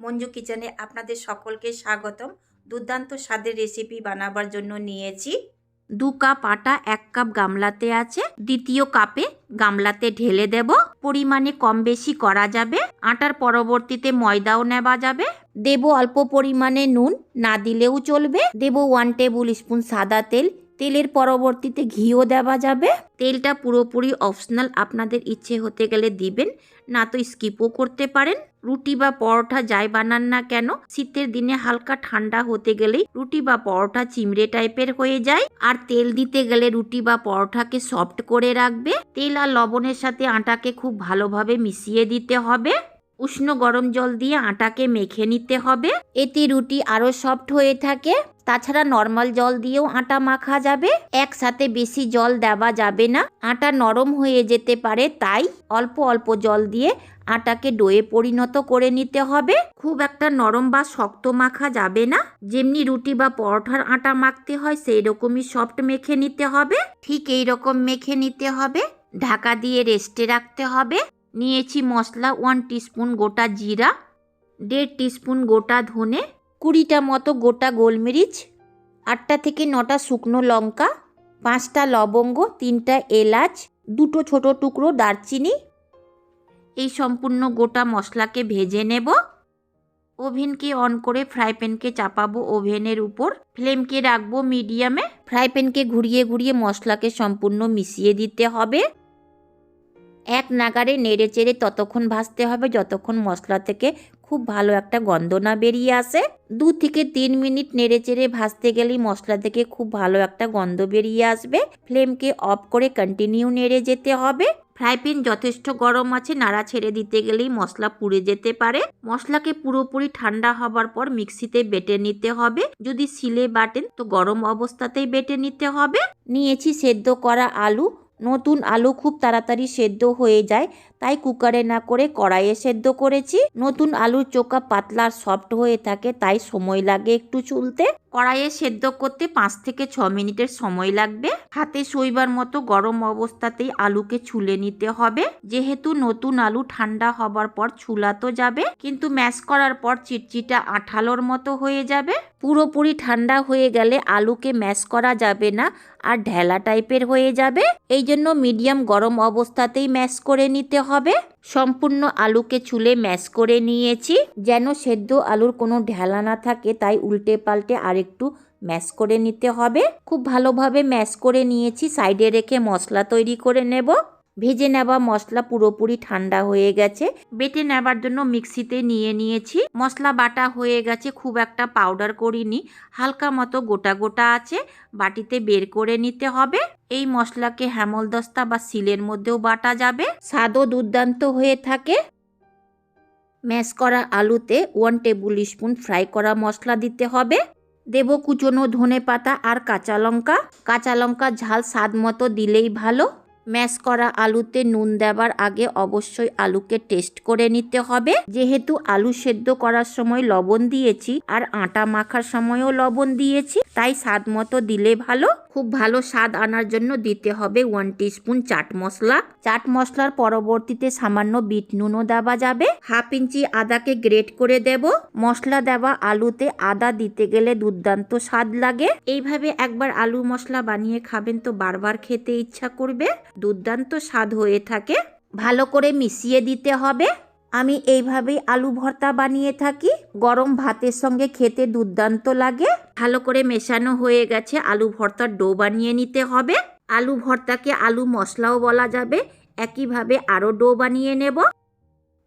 মঞ্জু কিচেনে আপনাদের সকলকে স্বাগতম। দুর্দান্ত স্বাদের রেসিপি বানাবার জন্য নিয়েছি। দু কাপ আটা, এক কাপ গামলাতে আছে। দ্বিতীয় কাপে গামলাতে ঢেলে দেব। পরিমাণে কম বেশি করা যাবে। আটার পরবর্তীতে ময়দাও নেওয়া যাবে। দেব অল্প পরিমাণে নুন, না দিলেও চলবে। দেব ওয়ান টেবিল স্পুন সাদা তেল তেলের পরবর্তীতে ঘিও দেওয়া যাবে। তেলটা পুরোপুরি অপশনাল আপনাদের ইচ্ছে হতে গেলে দিবেন, না তো স্কিপও করতে পারেন। রুটি বা পরোটা যাই বানান না কেন, শীতের দিনে হালকা ঠান্ডা হতে গেলেই রুটি বা পরোটা চিমড়ে টাইপের হয়ে যায়। আর তেল দিতে গেলে রুটি বা পরোটাকে সফট করে রাখবে। তেল আর লবণের সাথে আটাকে খুব ভালোভাবে মিশিয়ে দিতে হবে। উষ্ণ গরম জল দিয়ে আটাকে মেখে নিতে হবে। এতে রুটি আরও সফট হয়ে থাকে। তাছাড়া নর্মাল জল দিয়েও আটা মাখা যাবে, একসাথে বেশি জল দেওয়া যাবে না। আটা নরম হয়ে যেতে পারে, তাই অল্প অল্প জল দিয়ে আটাকে ডোয়ে পরিণত করে নিতে হবে। খুব একটা নরম বা শক্ত মাখা যাবে না, যেমনি রুটি বা পরোঠার আটা মাখতে হয় সেই রকমই সফট মেখে নিতে হবে। ঠিক এই রকম মেখে নিতে হবে। ঢাকা দিয়ে রেস্টে রাখতে হবে। নিয়েছি মশলা, ওয়ান টিস্পুন গোটা জিরা, দেড় টিস্পুন গোটা ধনে কুড়িটা মতো গোটা গোলমরিচ, আটটা থেকে নটা শুকনো লঙ্কা, পাঁচটা লবঙ্গ, তিনটা এলাচ, দুটো ছোট টুকরো দারচিনি। এই সম্পূর্ণ গোটা মশলাকে ভেজে নেব। ওভেনকে অন করে ফ্রাই প্যানকে চাপাবো ওভেনের উপর। ফ্লেমকে রাখব মিডিয়ামে। ফ্রাই প্যানকে ঘুরিয়ে ঘুরিয়ে মশলাকে সম্পূর্ণ মিশিয়ে দিতে হবে। এক নাগারে নেড়ে চেড়ে ততক্ষণ ভাজতে হবে, যতক্ষণ মশলা থেকে খুব ভালো একটা গন্ধ না বেরিয়ে আসে। দু থেকে তিন মিনিট নেড়ে চেড়ে ভাজতে গেলেই মশলা থেকে খুব ভালো একটা গন্ধ বেরিয়ে আসবে। ফ্লেমকে অফ করে কন্টিনিউ নেড়ে যেতে হবে। ফ্রাই প্যান যথেষ্ট গরম আছে, নাড়া ছেড়ে দিতে গেলেই মশলা পুড়ে যেতে পারে। মশলাকে পুরোপুরি ঠান্ডা হবার পর মিক্সিতে বেটে নিতে হবে। যদি সিলে বাটেন তো গরম অবস্থাতেই বেটে নিতে হবে। নিয়েছি সেদ্ধ করা আলু। নতুন আলু খুব তাড়াতাড়ি সেদ্ধ হয়ে যায়, তাই কুকারে না করে কড়াইয়ে সেদ্ধ করেছি। নতুন আলুর চোখা পাতলা সফট হয়ে থাকে, তাই সময় লাগে একটু চুলতে। কড়াইয়ে সেদ্ধ করতে পাঁচ থেকে ছ মিনিটের সময় লাগবে। হাতে সইবার মতো গরম অবস্থাতেই আলুকে ছুলে নিতে হবে। যেহেতু নতুন আলু ঠান্ডা হবার পর ছুলাতো যাবে, কিন্তু ম্যাশ করার পর চিটচিটা আঠালোর মতো হয়ে যাবে। পুরোপুরি ঠান্ডা হয়ে গেলে আলুকে ম্যাশ করা যাবে না আর ঢেলা টাইপের হয়ে যাবে। এই জন্য মিডিয়াম গরম অবস্থাতেই ম্যাশ করে নিতে হবে। সম্পূর্ণ আলুকে চুলে ম্যাশ করে নিয়েছি। যেন সেদ্ধ আলুর কোনো ঢেলা না থাকে, তাই উল্টে পাল্টে আরেকটু ম্যাশ করে নিতে হবে। খুব ভালোভাবে ম্যাশ করে নিয়েছি, সাইডে রেখে মশলা তৈরি করে নেব। ভেজে নেওয়া মশলা পুরোপুরি ঠান্ডা হয়ে গেছে। বেটে নেবার জন্য মিক্সিতে নিয়ে নিয়েছি। মশলা বাটা হয়ে গেছে, খুব একটা পাউডার করিনি। হালকা মতো গোটা গোটা আছে, বাটিতে বের করে নিতে হবে। এই মশলাকে হ্যামলদস্তা বা সিলের মধ্যেও বাটা যাবে। স্বাদও দুর্দান্ত হয়ে থাকে। ম্যাশ করা আলুতে ওয়ান টেবিল স্পুন ফ্রাই করা মশলা দিতে হবে। দেব কুচনো ধনে পাতা আর কাঁচা লঙ্কা। কাঁচা লঙ্কা ঝাল স্বাদ মতো দিলেই ভালো। ম্যাশ করা আলুতে নুন দেবার আগে অবশ্যই আলুকে টেস্ট করে নিতে হবে। যেহেতু আলু সেদ্ধ করার সময় লবণ দিয়েছি আর আটা মাখার সময়ও লবণ দিয়েছি, তাই স্বাদ মতো দিলে ভালো। খুব ভালো স্বাদ আনার জন্য দিতে হবে ওয়ান স্পুন চাট মশলা। চাট মশলার পরবর্তীতে সামান্য বিট নুনও দেওয়া যাবে। হাফ ইঞ্চি আদাকে গ্রেট করে দেব। মশলা দেওয়া আলুতে আদা দিতে গেলে দুর্দান্ত স্বাদ লাগে। এইভাবে একবার আলু মশলা বানিয়ে খাবেন তো বারবার খেতে ইচ্ছা করবে। দুর্দান্ত স্বাদ হয়ে থাকে। ভালো করে মিশিয়ে দিতে হবে। আমি এইভাবেই আলু ভর্তা বানিয়ে থাকি। গরম ভাতের সঙ্গে খেতে দুর্দান্ত লাগে। ভালো করে মেশানো হয়ে গেছে আলু ভর্তার ডো বানিয়ে নিতে হবে। আলু ভর্তাকে আলু মশলাও বলা যাবে। একইভাবে আরও ডো বানিয়ে নেব।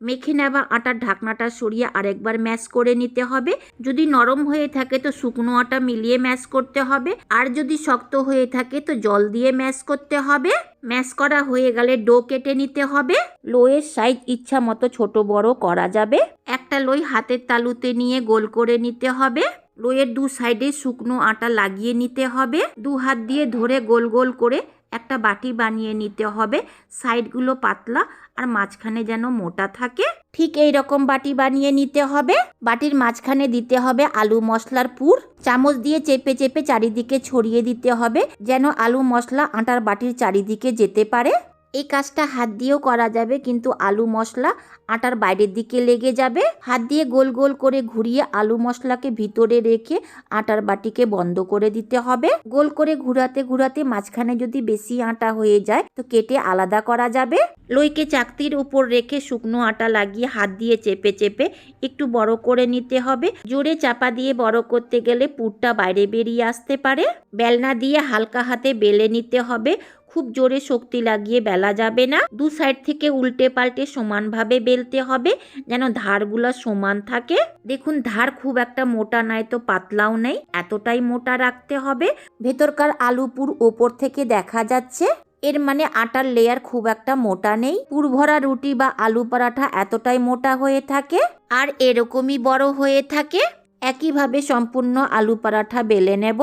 মেখে নেওয়া আটার ঢাকনাটা সরিয়ে আরেকবার ম্যাশ করে নিতে হবে। যদি নরম হয়ে থাকে তো শুকনো আটা মিলিয়ে ম্যাশ করতে হবে। আর যদি শক্ত হয়ে থাকে তো জল দিয়ে ম্যাশ করতে হবে। ম্যাশ করা হয়ে গেলে ডো কেটে নিতে হবে। লোয়ের সাইজ ইচ্ছা মতো ছোট বড় করা যাবে। একটা লই হাতের তালুতে নিয়ে গোল করে নিতে হবে। লোয়ের দু সাইডে শুকনো আটা লাগিয়ে নিতে হবে। দু হাত দিয়ে ধরে গোল গোল করে একটা বাটি বানিয়ে নিতে হবে। সাইডগুলো পাতলা আর মাঝখানে যেন মোটা থাকে। ঠিক এই রকম বাটি বানিয়ে নিতে হবে। বাটির মাঝখানে দিতে হবে আলু মশলার পুর। চামচ দিয়ে চেপে চেপে চারিদিকে ছড়িয়ে দিতে হবে, যেন আলু মশলা আটার বাটির চারিদিকে যেতে পারে। এই কাজটা হাত দিয়েও করা যাবে, কিন্তু আলু মশলা আটার বাইরের দিকে লেগে যাবে। হাত দিয়ে গোল গোল করে ঘুরিয়ে আলু মশলাকে ভিতরে রেখে আটার বাটিকে বন্ধ করে দিতে হবে। গোল করে ঘুরাতে ঘুরাতে মাঝখানে যদি বেশি আটা হয়ে যায়, তো কেটে আলাদা করা যাবে। লইকে চাকতির উপর রেখে শুকনো আটা লাগিয়ে হাত দিয়ে চেপে চেপে একটু বড় করে নিতে হবে। জোরে চাপা দিয়ে বড় করতে গেলে পুরটা বাইরে বেরিয়ে আসতে পারে। বেলনা দিয়ে হালকা হাতে বেলে নিতে হবে। খুব জোরে শক্তি লাগিয়ে বেলা যাবে না। দু সাইড থেকে উল্টে পাল্টে সমানভাবে বেলতে হবে, যেন ধারগুলো সমান থাকে। দেখুন, ধার খুব একটা মোটা নাই তো পাতলাও নেই, এতটাই মোটা রাখতে হবে। ভেতরকার আলু পুর ওপর থেকে দেখা যাচ্ছে, এর মানে আটার লেয়ার খুব একটা মোটা নেই। পুরভরা রুটি বা আলু পরাঠা এতটাই মোটা হয়ে থাকে, আর এরকমই বড় হয়ে থাকে। একইভাবে সম্পূর্ণ আলু পরাঠা বেলে নেব।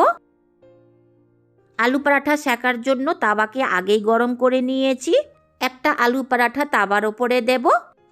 আলু পরাঠা শেখার জন্য তাওয়াকে আগেই গরম করে নিয়েছি। একটা আলু পরাঠা তাওয়ার ওপরে দেব।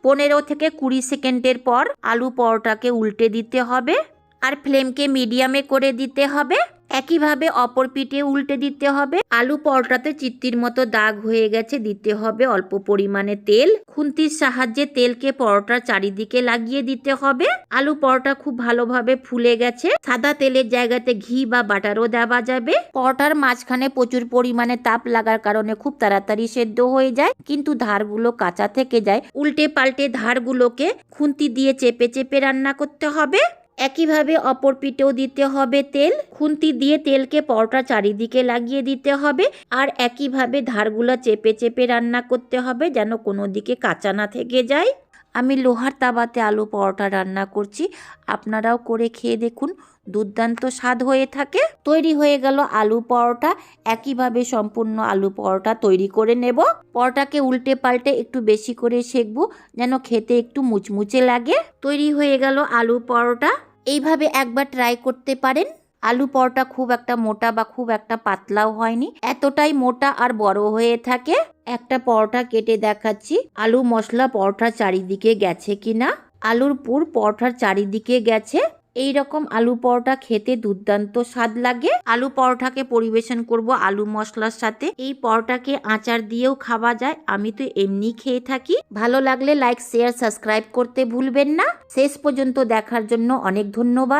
পনেরো থেকে কুড়ি সেকেন্ডের পর আলু পরোটাকে উল্টে দিতে হবে। আর ফ্লেমকে মিডিয়ামে করে দিতে হবে। একইভাবে অপর পিঠে উল্টে দিতে হবে। আলু পরোটাতে চিত্তির মতো দাগ হয়ে গেছে, দিতে হবে অল্প পরিমাণে তেল। খুন্তির সাহায্যে তেলকে পরোটার চারিদিকে লাগিয়ে দিতে হবে। আলু পরোটা খুব ভালোভাবে ফুলে গেছে। সাদা তেলের জায়গাতে ঘি বা বাটারও দেওয়া যাবে। পরোটার মাঝখানে প্রচুর পরিমাণে তাপ লাগার কারণে খুব তাড়াতাড়ি সেদ্ধ হয়ে যায়, কিন্তু ধারগুলো কাঁচা থেকে যায়। উল্টে পাল্টে ধারগুলোকে খুন্তি দিয়ে চেপে চেপে রান্না করতে হবে। একইভাবে অপর পিঠেও দিতে হবে তেল। খুন্তি দিয়ে তেলকে পরোটা চারিদিকে লাগিয়ে দিতে হবে আর একইভাবে ধারগুলো চেপে চেপে রান্না করতে হবে যেন কোনো দিকে কাঁচা না থেকে যায়। আমি লোহার তাবাতে আলু পরোটা রান্না করছি। আপনারাও করে খেয়ে দেখুন। দুর্দান্ত স্বাদ হয়ে থাকে। তৈরি হয়ে গেল আলু পরোটা। একইভাবে সম্পূর্ণ আলু পরোটা তৈরি করে নেব। পরোটাকে উল্টে পাল্টে একটু বেশি করে সেকবো, যেন খেতে একটু মুচমুচে লাগে। তৈরি হয়ে গেল আলু পরোটা। এইভাবে একবার ট্রাই করতে পারেন। আলু পরোটা খুব একটা মোটা বা খুব একটা পাতলাও হয়নি। এতটাই মোটা আর বড় হয়ে থাকে। একটা পরোটা কেটে দেখাচ্ছি। আলু মশলা পরোটার চারিদিকে গেছে কিনা? আলুর পুর পরোটার চারিদিকে গেছে। এই রকম আলু পরোটা খেতে দুর্দান্ত স্বাদ লাগে। আলু পরোটাকে পরিবেশন করব আলু মশলার সাথে। এই পরোটাকে আচার দিয়েও খাওয়া যায়, আমি তো এমনি খেয়ে থাকি। ভালো লাগলে লাইক শেয়ার সাবস্ক্রাইব করতে ভুলবেন না। শেষ পর্যন্ত দেখার জন্য অনেক ধন্যবাদ।